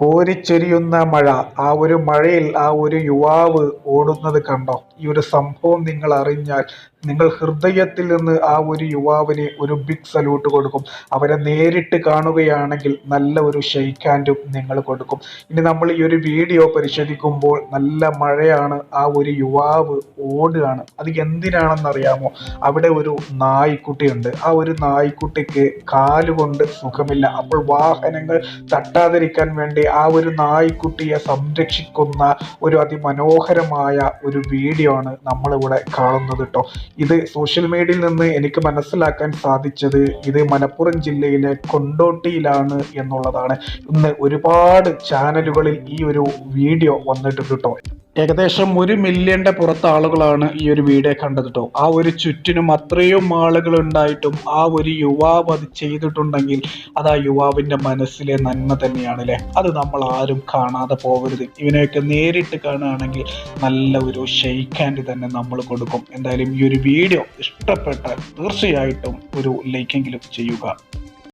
കോരിച്ചൊരിയുന്ന മഴ ആ ഒരു മഴയിൽ ആ ഒരു യുവാവ് ഓടുന്നത് കണ്ടോ? ഈ ഒരു സംഭവം നിങ്ങൾ അറിഞ്ഞാൽ നിങ്ങൾ ഹൃദയത്തിൽ നിന്ന് ആ ഒരു യുവാവിന് ഒരു ബിഗ് സല്യൂട്ട് കൊടുക്കും. അവരെ നേരിട്ട് കാണുകയാണെങ്കിൽ നല്ല ഒരു ഷെയ്ക്ക് ഹാൻഡും നിങ്ങൾ കൊടുക്കും. ഇനി നമ്മൾ ഈ ഒരു വീഡിയോ പരിശോധിക്കുമ്പോൾ നല്ല മഴയാണ്. ആ ഒരു യുവാവ് ഓടുകയാണ്. അത് എന്തിനാണെന്ന് അറിയാമോ അവിടെ ഒരു നായ്ക്കുട്ടിയുണ്ട്. ആ ഒരു നായ്ക്കുട്ടിക്ക് കാലുകൊണ്ട് സുഖമില്ല. അപ്പോൾ വാഹനങ്ങൾ തട്ടാതിരിക്കാൻ വേണ്ടി ആ ഒരു നായ്ക്കുട്ടിയെ സംരക്ഷിക്കുന്ന ഒരു അതിമനോഹരമായ ഒരു വീഡിയോ ആണ് നമ്മളിവിടെ കാണുന്നത് കേട്ടോ ഇത് സോഷ്യൽ മീഡിയയിൽ നിന്ന് എനിക്ക് മനസ്സിലാക്കാൻ സാധിച്ചത് ഇത് മലപ്പുറം ജില്ലയിലെ കൊണ്ടോട്ടിയിലാണ് എന്നുള്ളതാണ്. ഇന്ന് ഒരുപാട് ചാനലുകളിൽ ഈ ഒരു വീഡിയോ വന്നിട്ടുണ്ട് കേട്ടോ ഏകദേശം ഒരു മില്യന്റെ പുറത്ത് ആളുകളാണ് ഈ ഒരു വീഡിയോ കണ്ടത് കേട്ടോ ആ ഒരു ചുറ്റിനും അത്രയും ആളുകൾ ഉണ്ടായിട്ടും ആ ഒരു യുവാവ് അത് ചെയ്തിട്ടുണ്ടെങ്കിൽ അത് ആ യുവാവിന്റെ മനസ്സിലെ നന്മ തന്നെയാണ് അല്ലേ അത് നമ്മൾ ആരും കാണാതെ പോകരുത് ഇവനെയൊക്കെ നേരിട്ട് കാണുകയാണെങ്കിൽ നല്ല ഒരു ഷെയ്ക്ക് ഹാൻഡ് തന്നെ നമ്മൾ കൊടുക്കും. എന്തായാലും ഈ ഒരു വീഡിയോ ഇഷ്ടപ്പെട്ടാൽ തീർച്ചയായിട്ടും ഒരു ലൈക്കെങ്കിലും ചെയ്യുക.